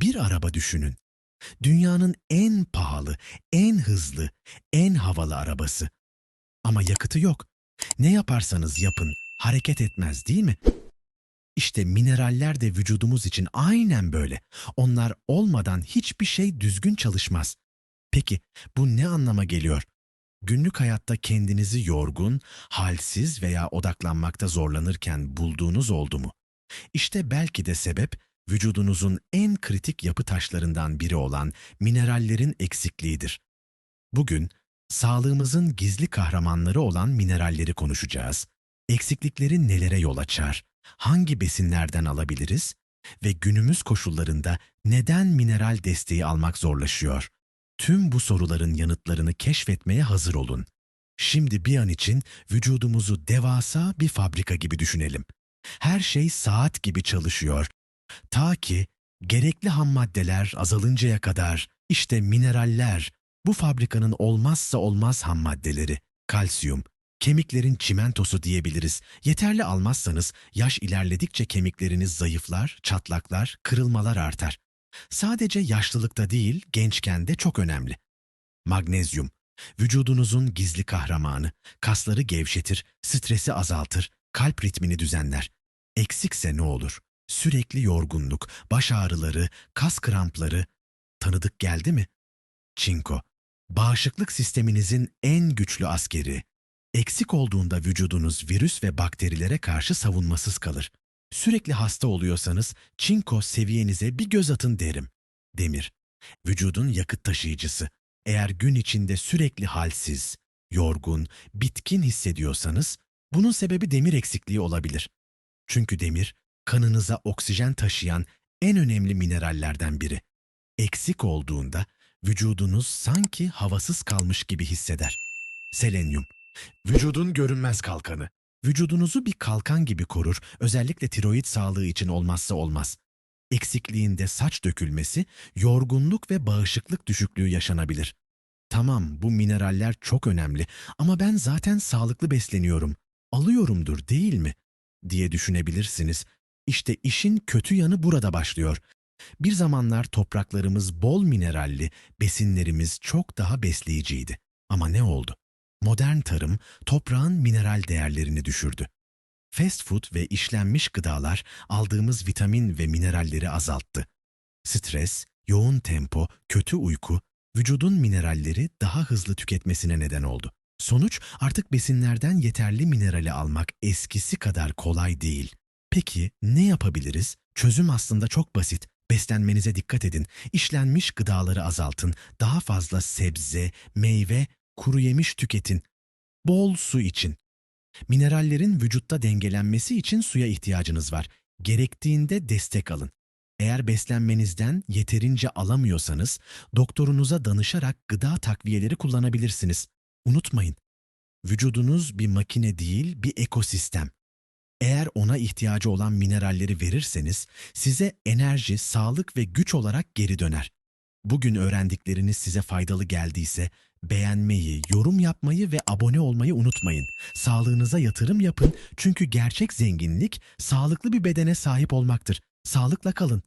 Bir araba düşünün. Dünyanın en pahalı, en hızlı, en havalı arabası. Ama yakıtı yok. Ne yaparsanız yapın hareket etmez değil mi? İşte mineraller de vücudumuz için aynen böyle. Onlar olmadan hiçbir şey düzgün çalışmaz. Peki bu ne anlama geliyor? Günlük hayatta kendinizi yorgun, halsiz veya odaklanmakta zorlanırken bulduğunuz oldu mu? İşte belki de sebep vücudunuzun en kritik yapı taşlarından biri olan minerallerin eksikliğidir. Bugün sağlığımızın gizli kahramanları olan mineralleri konuşacağız. Eksiklikleri nelere yol açar? Hangi besinlerden alabiliriz? Ve günümüz koşullarında neden mineral desteği almak zorlaşıyor? Tüm bu soruların yanıtlarını keşfetmeye hazır olun. Şimdi bir an için vücudumuzu devasa bir fabrika gibi düşünelim. Her şey saat gibi çalışıyor. Ta ki gerekli ham maddeler azalıncaya kadar işte mineraller bu fabrikanın olmazsa olmaz ham maddeleri. Kalsiyum, kemiklerin çimentosu diyebiliriz. Yeterli almazsanız yaş ilerledikçe kemikleriniz zayıflar, çatlaklar, kırılmalar artar. Sadece yaşlılıkta değil, gençken de çok önemli. Magnezyum, vücudunuzun gizli kahramanı, kasları gevşetir, stresi azaltır, kalp ritmini düzenler. Eksikse ne olur? Sürekli yorgunluk, baş ağrıları, kas krampları. Tanıdık geldi mi? Çinko, bağışıklık sisteminizin en güçlü askeri. Eksik olduğunda vücudunuz virüs ve bakterilere karşı savunmasız kalır. Sürekli hasta oluyorsanız çinko seviyenize bir göz atın derim. Demir, vücudun yakıt taşıyıcısı. Eğer gün içinde sürekli halsiz, yorgun, bitkin hissediyorsanız bunun sebebi demir eksikliği olabilir. Çünkü demir kanınıza oksijen taşıyan en önemli minerallerden biri. Eksik olduğunda vücudunuz sanki havasız kalmış gibi hisseder. Selenyum, vücudun görünmez kalkanı. Vücudunuzu bir kalkan gibi korur, özellikle tiroid sağlığı için olmazsa olmaz. Eksikliğinde saç dökülmesi, yorgunluk ve bağışıklık düşüklüğü yaşanabilir. Tamam, bu mineraller çok önemli ama ben zaten sağlıklı besleniyorum. Alıyorumdur değil mi? diye düşünebilirsiniz. İşte işin kötü yanı burada başlıyor. Bir zamanlar topraklarımız bol mineralli, besinlerimiz çok daha besleyiciydi. Ama ne oldu? Modern tarım toprağın mineral değerlerini düşürdü. Fast food ve işlenmiş gıdalar aldığımız vitamin ve mineralleri azalttı. Stres, yoğun tempo, kötü uyku, vücudun mineralleri daha hızlı tüketmesine neden oldu. Sonuç artık besinlerden yeterli minerali almak eskisi kadar kolay değil. Peki ne yapabiliriz? Çözüm aslında çok basit. Beslenmenize dikkat edin. İşlenmiş gıdaları azaltın. Daha fazla sebze, meyve, kuru yemiş tüketin. Bol su için. Minerallerin vücutta dengelenmesi için suya ihtiyacınız var. Gerektiğinde destek alın. Eğer beslenmenizden yeterince alamıyorsanız doktorunuza danışarak gıda takviyeleri kullanabilirsiniz. Unutmayın, vücudunuz bir makine değil, bir ekosistem. Eğer ona ihtiyacı olan mineralleri verirseniz size enerji, sağlık ve güç olarak geri döner. Bugün öğrendikleriniz size faydalı geldiyse beğenmeyi, yorum yapmayı ve abone olmayı unutmayın. Sağlığınıza yatırım yapın çünkü gerçek zenginlik sağlıklı bir bedene sahip olmaktır. Sağlıkla kalın.